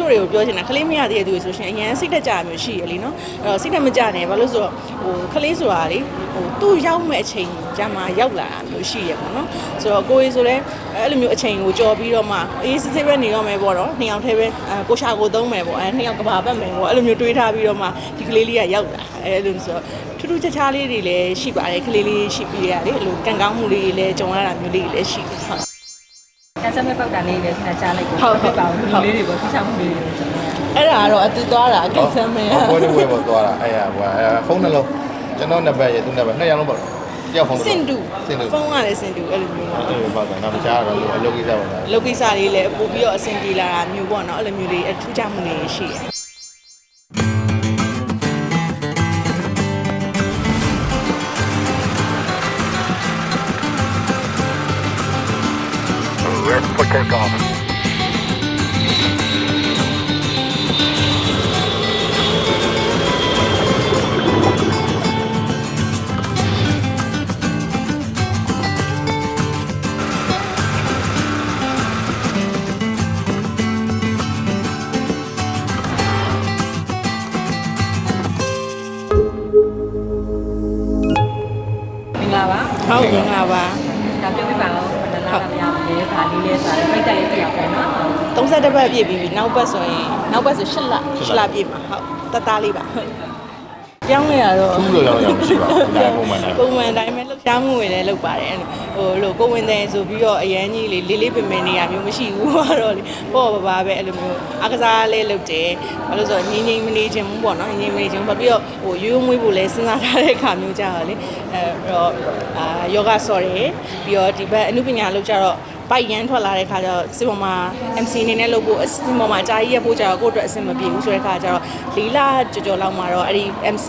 ချို့တွေကိုပြောချင်တာခလေးမရသေးတဲ့သူတွေဆိုရှင်အရန်စိတ်တက်ကြမျိုးရှိရလीနော်အဲ့တော့စိတ်တက်မကြနဲ့ဘာလို့ဆိုတော့ဟိုခလေးဆိုတာလေဟိုသူ့ရောက်မဲ့အချိန်ကျမှရောက်လာတာမျိုးရှိရပေါ့နော်ဆိုတော့ကိုကြီးဆိုလဲအဲ့လိုမျိုးအချိန်ကိုကြော်ပြီးတော့မှအေးစစ်စစ်ပဲနေရောမယ်ပေါ့နော်နှစ်ယောက်တည်းပဲအဲကိုရှာကိုသုံးမယ်ပေါ့အဲနှစ်ယောက်ကဘာပတ်မယ်ပေါ့အဲ့လိုမျိုးတွေးထားပြီးတော့မှဒီကလေးလေးကရောက်လာအဲ့လိုဆိုတော့ထူးထူးခြားခြားလေးတွေလည်းရှိပါတယ်ကလေးလေးရှိပြီးရတယ်အဲ့လိုကံကောင်းမှုလေးတွေလည်းကြုံရတာမျိုးလေးတွေလည်းရှိတယ်ဟုတ် ကန်ဆယ်မဲ့ပောက်တာလေးလည်းခဏကြားလိုက်ကိုဟုတ်ဟုတ်ပါဘူးလူလေးတွေပေါ့ထိချမှုလေးတွေကျွန်တော်အဲ့ဒါကတော့အတူသွားတာအကိစ္စမရပွဲတစ်ပွဲပေါ်သွားတာအဲ့ရဟိုဖုန်းနှလုံးကျွန်တော်နံပါတ်ရဲ့သူ့နံပါတ်နှစ်ယောက်လုံးပေါ့တယောက်ဖုန်းစင်တူစင်တူဖုန်းကလည်းစင်တူအဲ့လိုမျိုးအဲ့လိုပေါ့ကွာနောက်တခြားတော့အလုပ်ကိစ္စပါလားလောကိစ္စလေးလည်းပို့ပြီးတော့အဆင်ပြေလာတာမျိုးပေါ့နော်အဲ့လိုမျိုးလေးအထူးခြားမှုလေးရှိတယ် မင်္ဂလာပါဟုတ်ကဲ့ငါပါဒါပြောပြပါဦးဘ ယ်နှလားမရဘူးလေဒါလေးလေးဆိုတော့ပြိတ်တက်လေးတစ်ယောက်ပဲနော်31ပတ်ပြည့်ပြီးပြီနောက်ပတ်ဆိုရင်နောက်ပတ်ဆို8လ8လပြည့်မှာဟုတ်တသားလေးပါဟုတ်ပြောင်းနေရတော့သူ့လိုရောက်ရောက်ရှိပါဘူးဒါပုံမှန်တိုင်းပုံမှန်တိုင်းပဲလှုပ်ရှားမှုတွေလည်းလုပ်ပါတယ်ဟိုလိုကိုဝင်တယ်ဆိုပြီးတော့အရန်ကြီးလေးလေးလေးပင်ပင်နေရမျိုးမရှိဘူးတော့လေပေါ့ပါပါပဲအဲ့လိုမျိုးအကစားလေးလုပ်တယ်ဘာလို့ဆိုတော့ငင်းငင်းမနေခြင်းဘူးပေါ့နော်ငင်းငင်းမနေခြင်းဘာပြီးတော့ဟိုရိုးရိုးမွေးဖို့လည်းစဉ်းစားထားတဲ့အခါမျိုးကြတော့လေအဲ့တော့အာယောဂဆော်တယ်ပြီးတော့ဒီဘက်အနုပညာလုပ်ကြတော့ ပိုက်ရန်ထွက်လာတဲ့ခါကျတော့စင်ပေါ်မှာ MC အနေနဲ့လုပ်ဖို့အစင်ပေါ်မှာအကြာကြီးရက်ဖို့ကျတော့ကိုယ့်အတွက်အဆင်မပြေဘူးဆိုတဲ့ခါကျတော့လီလာကြော်ကြော်လောက်မှာတော့အဲ့ဒီ MC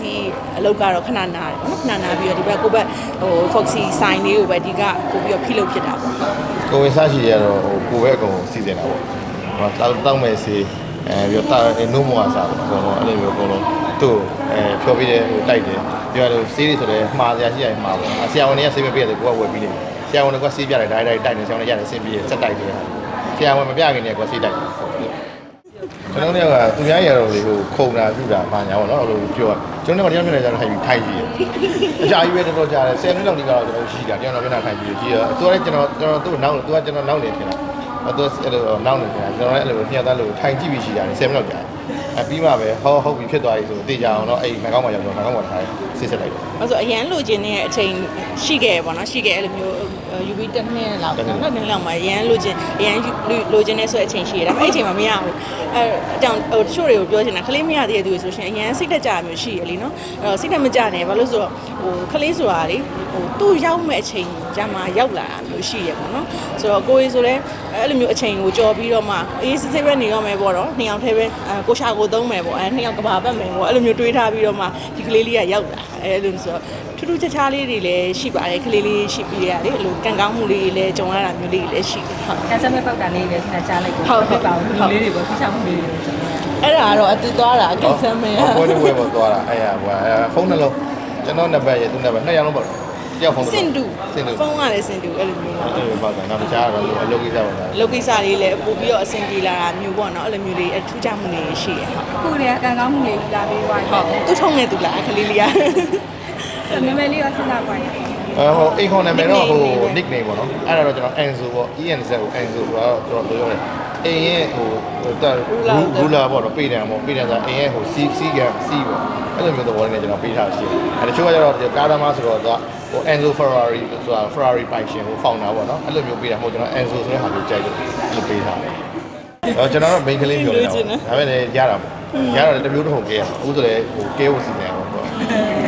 အလုပ်ကတော့ခဏနားတယ်ပေါ့နော်ခဏနားပြီးတော့ဒီဘက်ကိုယ့်ဘက်ဟို Foxy sign လေးကိုပဲဒီကပို့ပြီးတော့ဖိလုပ်ဖြစ်တာပေါ့ကိုဝင်စားရှိရတော့ဟိုကိုပဲအကုန်စီစဉ်တာပေါ့ဟောတောက်တောက်မဲ့စီအဲပြီးတော့နိုးမောစားပေါ့အကုန်လုံးအဲ့လိုမျိုးအကုန်လုံးသူ့အဲဖြော်ပြီးတယ်ဟိုတိုက်တယ်ပြောလို့စီးရီဆိုတော့မှားစရာရှိရင်မှားပေါ့ဆရာဝန်တွေကဆေးမပြည့်တယ်ကိုကဝယ်ပြီးနေ ဆရာဝန်ကဆေးပြတယ်တိုင်းတိုင်းတိုက်နေဆရာဝန်တွေရတယ်ဆင်းပြီးစက်တိုက်တယ်ဆရာဝန်မပြခင်တည်းကဆေးတိုက်တယ်ကျွန်တော်တို့ကသူများရတော့လေဟိုခုံတာပြူတာမှညာပေါ့နော်အဲ့လိုပြောကျွန်တော်တို့ကတရားမြင်နေကြတော့ထိုင်ပြီးထိုင်ကြည့်ရအကြာကြီးပဲတော်တော်ကြာတယ်10မိနစ်လောက်ဒီကတော့ကျွန်တော်ရှိတာတရားတော်ပြန်လာထိုင်ပြီးကြည့်ရသူကလည်းကျွန်တော်ကျွန်တော်သူ့နောက်သူကကျွန်တော်နောက်နေဖြစ်တာအဲ့တော့အဲ့လိုနောက်နေဖြစ်တာကျွန်တော်လည်းအဲ့လိုညှက်သားလို့ထိုင်ကြည့်ပြီးရှိတာ10မိနစ်လောက်ကြာ အပြီးမှပဲဟောဟုတ်ပြီဖြစ်သွားပြီဆိုတေးကြအောင်တော့အဲ့ငကောင်းမှရောက်တော့ငကောင်းမှထိုင်စစ်စစ်လိုက်တယ်အဲ့ဆိုအရန်လိုချင်တဲ့အချိန်ရှိခဲ့ပေါ့နော်ရှိခဲ့အဲ့လိုမျိုး UV တစ်နှစ်လောက်နော်တစ်နှစ်လောက်မှာအရန်လိုချင်အရန်လိုချင်နေဆိုတဲ့အချိန်ရှိရဒါပေမဲ့အဲ့အချိန်မှာမရဘူးအဲ့အကြောင်းဟိုတချို့တွေကိုပြောချင်တာခလေးမရသေးတဲ့သူတွေဆိုရှင်အရန်စိတ်တက်ကြမျိုးရှိရလीနော်အဲ့တော့စိတ်တက်မကြနဲ့ဘာလို့ဆိုတော့ဟိုခလေးဆိုတာလေဟိုသူ့ရောက်မဲ့အချိန်ကျမှရောက်လာတာမျိုးရှိရပေါ့နော်ဆိုတော့ကိုကြီးဆိုလဲအဲ့လိုမျိုးအချိန်ကိုကြော်ပြီးတော့မှအေးစစ်စစ်ပဲနေရောမယ်ပေါ့နော်နှစ်ယောက်တည်းပဲအဲကိုရှာကိုသုံးမယ်ပေါ့အဲနှစ်ယောက်ကဘာပတ်မယ်ပေါ့အဲ့လိုမျိုးတွေးထားပြီးတော့မှဒီကလေးလေးကရောက်လာအဲ့လိုဆိုတော့ထူးထူးခြားခြားလေးတွေလည်းရှိပါတယ်ကလေးလေးရှိပြီးရတယ်အဲ့လိုကံကောင်းမှုလေးတွေလည်းကြုံရတာမျိုးလေးတွေလည်းရှိတယ်ဟုတ်ကန်ဆယ်မဲ့ပောက်တာလေးလည်းခဏကြားလိုက်ကိုဟုတ်ဟုတ်ပြပါဦးလူလေးတွေပေါ့ထိချမှုလေးတွေကျွန်တော်အဲ့ဒါကတော့အတူသွားတာအကိစ္စမရပွဲတစ်ပွဲပေါ်သွားတာအဲ့ရဟိုဖုန်းနှလုံးကျွန်တော်နံပါတ်ရဲ့သူ့နံပါတ်နှစ်ယောက်လုံးပေါ့ တယောက်ဖုန်းစင်တူစင်တူဖုန်းကလည်းစင်တူအဲ့လိုမျိုးအဲ့လိုပေါ့ကွာနောက်တခြားတော့အလုပ်ကိစ္စပါလားလောကိစ္စလေးလည်းပို့ပြီးတော့အဆင်ပြေလာတာမျိုးပေါ့နော်အဲ့လိုမျိုးလေးအထူးခြားမှုလေးရှိရဟုတ်ခုတည်းကံကောင်းမှုလေးလာပြီးသွားဟုတ်သူထုံနေသူလားကလေးလေးကနမည်လေးရောစဉ်းစားပါရင်အဲဟိုအိမ်ခေါ်နာမည်တော့ဟို nickname ပေါ့နော်အဲ့ဒါတော့ကျွန်တော် Enzo ပေါ့ ENZ ကို Enzo ဆိုတော့ကျွန်တော်ပြောရတယ် အိမ်ရဲ့ဟိုဟိုတာ ruler ပေါ့နော်ပေးတယ်ပေါ့ပေးတယ်ဆိုအိမ်ရဲ့ဟို C C က C ပေါ့အဲ့လိုမျိုးသဘောနဲ့ကျွန်တော်ပေးထားရှိတယ်အဲတချို့ကကျတော့ကားသမားဆိုတော့သူကဟို Enzo Ferrari ဆိုတာ Ferrari ပိုင်ရှင်ဟို founder ပေါ့နော်အဲ့လိုမျိုးပေးတာဟိုကျွန်တော် Enzo ဆိုတဲ့ဟာမျိုးကြိုက်လို့အဲ့ပေးထားတယ်အော်ကျွန်တော်တော့ main ကလေးပြောနေတာဒါပေမဲ့လည်းရတာပေါ့ရတာလည်းတစ်မျိုးတစ်ခုကဲရအခုဆိုလည်းဟိုကဲဖို့စီစဉ်ရပါပေါ့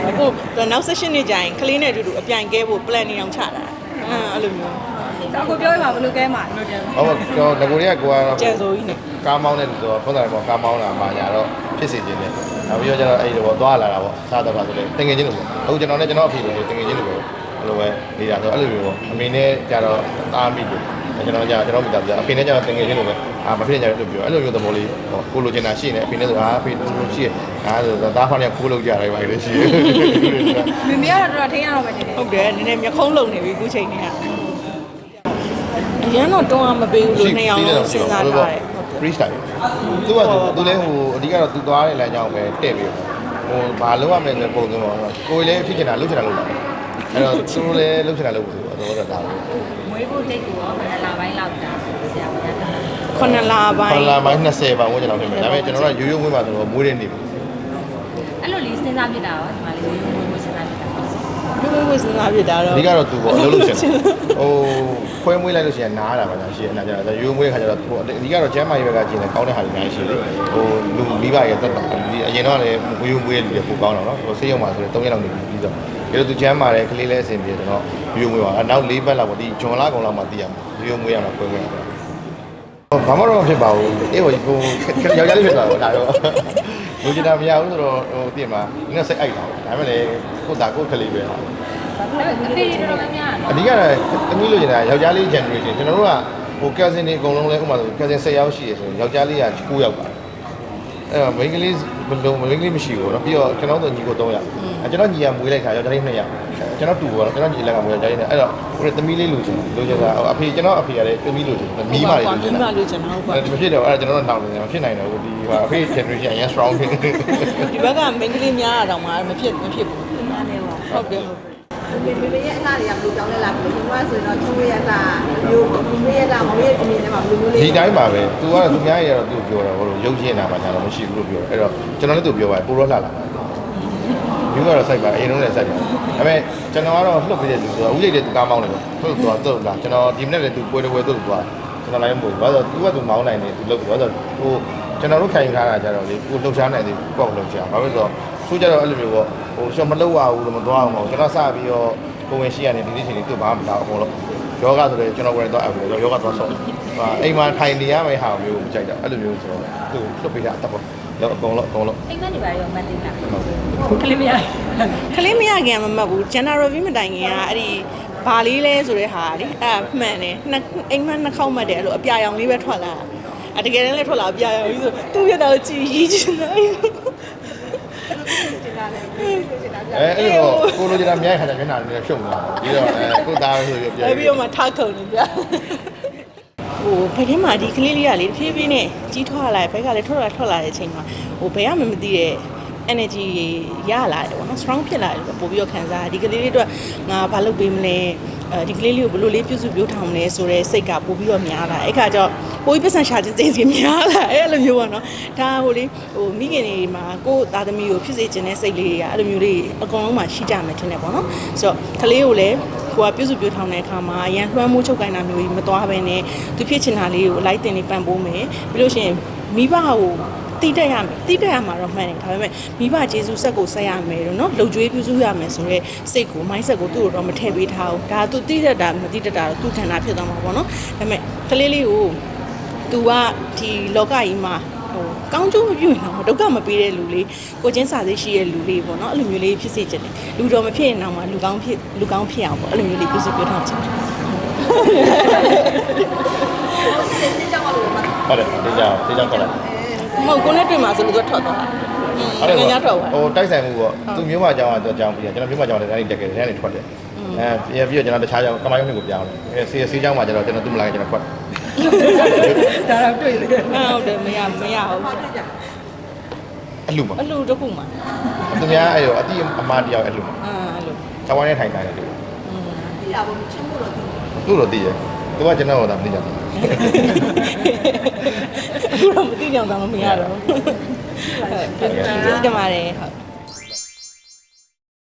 အခုတော့နောက် session နေကြရင်ကလေးနဲ့အတူတူအပြိုင်ကဲဖို့ plan နေအောင်ချတာအဲ့လိုမျိုး အခုပြောရမှာဘယ်လိုကဲမှာလဲဟုတ်ပါကျွန်တော်ငကိုတွေကကိုကတော့ကြံစိုးကြီးနေကားမောင်းတဲ့လူဆိုတော့ဖုန်းတိုင်းပေါ်ကားမောင်းလာမှညာတော့ဖြစ်စေခြင်းနဲ့နောက်ပြီးတော့ကျွန်တော်အဲ့ဒီတော့သွားလာတာပေါ့စားတော့တာဆိုလေတင်ငယ်ချင်းလိုပေါ့အခုကျွန်တော်နဲ့ကျွန်တော်အဖေလိုတင်ငယ်ချင်းလိုပဲအဲ့လိုပဲနေတာဆိုအဲ့လိုမျိုးပေါ့အမေနဲ့ကြတော့သားမိတယ်ကျွန်တော်ကြကျွန်တော်မိသားစုအဖေနဲ့ကြတော့တင်ငယ်ချင်းလိုပဲအာမဖြစ်ကြတယ်လို့ပြောအဲ့လိုမျိုးသဘောလေးပေါ့ကိုလိုချင်တာရှိနေအဖေနဲ့ဆိုအာအဖေလိုရှိရအာဆိုတော့သားဖောင်းနဲ့ခိုးလို့ကြတယ်ပါလေရှိမမေကတော့တော်တော်ထင်းရတော့မယ်နေတယ်ဟုတ်တယ်နည်းနည်းမျက်ခုံးလုံနေပြီအခုချိန်နေက အရန်တော့တွန်းအားမပေးဘူးလို့နှစ်ယောက်လုံးစဉ်းစားထားတယ်ဖ freestyle သူကသူလည်းဟိုအဓိကတော့သူသွားတဲ့လမ်းကြောင်းပဲတဲ့ပြီးဟိုဘာလုပ်ရမလဲဆိုပုံစံပေါ့ကိုယ်လည်းဖြစ်ချင်တာလုပ်ချင်တာလုပ်တာအဲ့တော့သူလည်းလုပ်ချင်တာလုပ်လို့ဆိုတော့တော့ဒါပဲမွေးဖို့တိတ်ကိုရောဘယ်နှလပိုင်းလောက်တာဆရာမရတာခုနှစ်လပိုင်းခေါ်လာမိုင်း20ပါဝန်းကျင်လောက်ဖြစ်မယ်ဒါပေမဲ့ကျွန်တော်ကရိုးရိုးမွေးပါဆိုတော့မွေးတဲ့နေပြီအဲ့လိုလေးစဉ်းစားပြတာရောဒီမှာလေးမွေးဖို့စဉ်းစားပြတာဘယ်လိုဝိစနာဖြစ်တာအတော့ဓိကတော့သူပေါ့အလုပ်လုပ်ချင်တယ်ဟို ခွဲမွေးလိုက်လို့ရှိရင်နားတာပါညာရှိရင်နားကြတယ်ရိုးမွေးခါကျတော့ဟိုအဓိကတော့ကျမ်းမာရေးဘက်ကကျင်တယ်ကောင်းတဲ့ဟာတွေများရှိတယ်ဟိုလူမိဘရဲ့တက်တာဒီအရင်တော့လည်းမွေးမွေးလူတွေပိုကောင်းတော့နော်ဟိုဆေးရုံမှာဆိုရင်3ရက်လောက်နေပြီးတော့ဒါတော့သူကျမ်းမာတယ်ကလေးလည်းအဆင်ပြေတယ်တော့ရိုးမွေးပါနောက်၄ပတ်လောက်ပေါ့ဒီဂျွန်လာကောင်လောက်မှသိရမှာရိုးမွေးရမှာခွဲမွေးရမှာဘာမှတော့မဖြစ်ပါဘူးအေးဟိုဟိုယောက်ျားလေးဖြစ်သွားတော့ဒါတော့လူကျင်တာမရဘူးဆိုတော့ဟိုပြင်မှာငါစိတ်အိုက်တာဒါပေမဲ့လေကိုတာကိုကလေးပဲဟာ အဲ့ဒါပေတော်တော်များများ အဓိကတော့သမီးလိုချင်တာယောက်ျားလေး generation ကျွန်တော်တို့ကဟို cousin တွေအကုန်လုံးလဲဥပမာဆို cousin 10ယောက်ရှိရဆိုရင်ယောက်ျားလေးက9ယောက်ပါအဲ့တော့ main ကလေးဘယ်လို main ကလေးမရှိဘူးเนาะပြီးတော့ကျွန်တော်တို့ညီကို3ယောက်အဲကျွန်တော်ညီကမွေးလိုက်ခါယောက်ျားလေး2ယောက်ကျွန်တော်တူပေါ့ကျွန်တော်ညီလက်ကမွေးယောက်ျားလေးနဲ့အဲ့တော့ဟိုသမီးလေးလိုချင်လိုချင်တာအဖေကျွန်တော်အဖေကလည်းသမီးလိုချင်မီးမလေးလိုချင် မိ တာ မလိုချင်တာဟုတ်ပါ အဲ့ဒါမဖြစ်တော့အဲ့ဒါကျွန်တော်တို့နောက်နေတယ်မဖြစ်နိုင်တော့ဘူးဒီဟာအဖေ generation အရင် strong ဖြစ်နေ ဒီဘက်ကမိန်းကလေးများတာတော့မှမဖြစ်မဖြစ်ဘူး နားနေပါ ဟုတ်တယ် မေမေမေရဲ့အလားတွေကဘယ်လိုကြောင်းလဲလားဘယ်လိုမျိုးဆိုရင်တော့သူ့ရဲ့ကမျိုးမေရဲ့ကမမေရဲ့ဒီနေ့ထဲမှာဘယ်လိုမျိုးလေးဒီတိုင်းပါပဲ။ तू ကတော့သူများရဲ့တော့သူပြောတာဟိုလိုရုပ်ရင်းတာပါညာတော့မရှိဘူးလို့ပြောတယ်။အဲ့တော့ကျွန်တော်လည်းသူပြောပါတယ်ပိုတော့လှလာပါ။ယူကတော့စိုက်ပါအရင်တုန်းကလည်းစိုက်ပါ။ဒါပေမဲ့ကျွန်တော်ကတော့လှုပ်ပေးတဲ့လူဆိုတော့ဦးလေးတွေသူကားမောင်းတယ်ပေါ့။သူ့တော့သူ့လားကျွန်တော်ဒီမနေ့လည်းသူပွဲတစ်ပွဲသူ့သွားကျွန်တော်လည်းမဟုတ်ဘူး။ဘာလို့သူကသူမောင်းနိုင်တယ်သူလှုပ်တယ်။ဘာလို့ဟိုကျွန်တော်တို့ခိုင်ထားတာကြတော့လေကိုလှုပ်ရှားနိုင်တယ်ကိုယ့်ကိုလှုပ်ရှား။ဘာလို့ဆိုတော့ ဆိုကြတော့အဲ့လိုမျိုးပေါ့ဟိုကျွန်တော်မလှုပ်ရဘူးလို့မသွားအောင်ပေါ့ကျွန်တော်စပြီးတော့ကိုဝင်ရှိရနေဒီနေ့ချိန်လေးသူ့ဘာမှမတောင်းအကုန်လုံးယောဂဆိုတော့ကျွန်တော်ဝင်တော့အဲ့လိုယောဂသွားဆော့။ဟာအိမ်မှာထိုင်နေရမယ့်ဟာမျိုးကိုမကြိုက်တာအဲ့လိုမျိုးဆိုတော့သူ့လှုပ်ပေးတာအတက်ပေါ့။တော့အကုန်လုံးအကုန်လုံးအိမ်မက်နေပါရောမတ်တင်တာကလေးမရကလေးမရခင်ကမမှတ်ဘူး general review မတိုင်ခင်ကအဲ့ဒီဘာလေးလဲဆိုတဲ့ဟာလေအဲ့ဒါမှန်တယ်နှစ်အိမ်မက်နှစ်ခေါက်မှတ်တယ်အဲ့လိုအပြာရောင်လေးပဲထွက်လာတာအတကယ်တမ်းလည်းထွက်လာအပြာရောင်ကြီးဆိုသူ့ရတော့ကြည်ရီးချင်တယ် အဲအဲ့လိုကိုလိုချင်တာမြိုက်ခါကျမျက်နှာလေးရှုံသွားပြီးတော့အဲကိုသားဆိုပြီးပြန်အဲ့ပြီးတော့မှထားခုံနေကြဟိုဘယ်ထဲမှာဒီကလေးလေးကလေတဖြည်းဖြည်းနဲ့ကြီးထွားလာဘက်ကလည်းထွက်လာထွက်လာတဲ့အချိန်မှာဟိုဘယ်ကမှမသိတဲ့ energy ရလာတယ်ပေါ့နော် strong ဖြစ်လာတယ်လို့ပို့ပြီးတော့ခံစားဒီကလေးလေးတို့ငါဘာလုပ်ပေးမလဲအဲဒီကလေးလေးကိုဘယ်လိုလေးပြုစုပြောထောင်လဲဆိုတော့စိတ်ကပို့ပြီးတော့များလာအဲ့ခါကျတော့ပို့ပြီးပတ်စံရှာခြင်းစိတ်ကြီးများလာအဲ့လိုမျိုးပေါ့နော်ဒါဟိုလေဟိုမိခင်တွေမှာကိုယ့်သားသမီးကိုဖြစ်စေခြင်းတဲ့စိတ်လေးတွေကအဲ့လိုမျိုးလေးအကုန်လုံးမှာရှိကြမယ်ထင်တယ်ပေါ့နော်ဆိုတော့ကလေးကိုလည်းကိုကပြုစုပြောထောင်တဲ့အခါမှာအရန်လွှမ်းမိုးချုပ်ကိုင်းတာမျိုးကြီးမသွားဘဲနဲ့သူဖြစ်ချင်တာလေးကိုလိုက်တင်နေပံ့ပိုးမယ်ပြီးလို့ရှိရင်မိဘကို တိတက်ရမယ်တိတက်ရမှာတော့မှန်တယ်ဒါပေမဲ့မိဘကျေးဇူးဆက်ကိုဆက်ရမယ်လို့နော်လုံကျွေးပြုစုရမယ်ဆိုတော့စိတ်ကို mindset ကိုသူ့ကိုတော့မထည့်ပေးထားဘူးဒါသူတိတက်တာမတိတက်တာတော့သူ့ဌာနဖြစ်သွားမှာပေါ့နော်ဒါပေမဲ့ကလေးလေးကိုသူကဒီလောကကြီးမှာဟိုကောင်းကျိုးမပြုရင်တော့ဒုက္ခမပေးတဲ့လူလေးကိုချင်းစာသိရှိတဲ့လူလေးပေါ့နော်အဲ့လိုမျိုးလေးဖြစ်စေချင်တယ်လူတော်မဖြစ်ရင်တော့မှလူကောင်းဖြစ်လူကောင်းဖြစ်အောင်ပေါ့အဲ့လိုမျိုးလေးပြုစုပြောထားချင်တယ်စစ်ကြောင်းလို့မှာဟုတ်တယ်ဒီကြောင်ဒီကြောင်ခေါ်လိုက် မဟုတ်ကိုနဲ့တွေ့မှာဆိုလို့သူကထွက်သွားတာဟုတ်တယ်ငါထွက်သွားဟိုတိုက်ဆိုင်မှုပေါ့သူမျိုးမကြောင်တော့ကြောင်ပြီးကျွန်တော်မျိုးမကြောင်တဲ့တိုင်းတက်ခဲ့တယ်တိုင်းထွက်တယ်အဲပြီးတော့ကျွန်တော်တခြားကြောင်ကမိုင်းမျိုးကိုပြောင်းတယ်အဲစီစီကြောင်မှာကျတော့ကျွန်တော်သူ့မလာကျွန်တော်ခွက်ဒါတော့တွေ့တယ်ဟုတ်တယ်မရမရဘူးဟုတ်ကြအလှမှာအလူတစ်ခုမှသူများအဲ့တော့အတိအမားတယောက်အလှမှာအာအဲ့လိုချောင်းဝိုင်းနဲ့ထိုင်ထားတယ်သူဒီအပေါ်ချင်းမှုတော့ဒီသူ့တော့သိတယ်သူကကျွန်တော်တော့မသိကြဘူးအခု တော့မသိကြအောင်တော့မရတော့ဘူးဟုတ်ကဲ့ဒီကမားတယ်ဟုတ်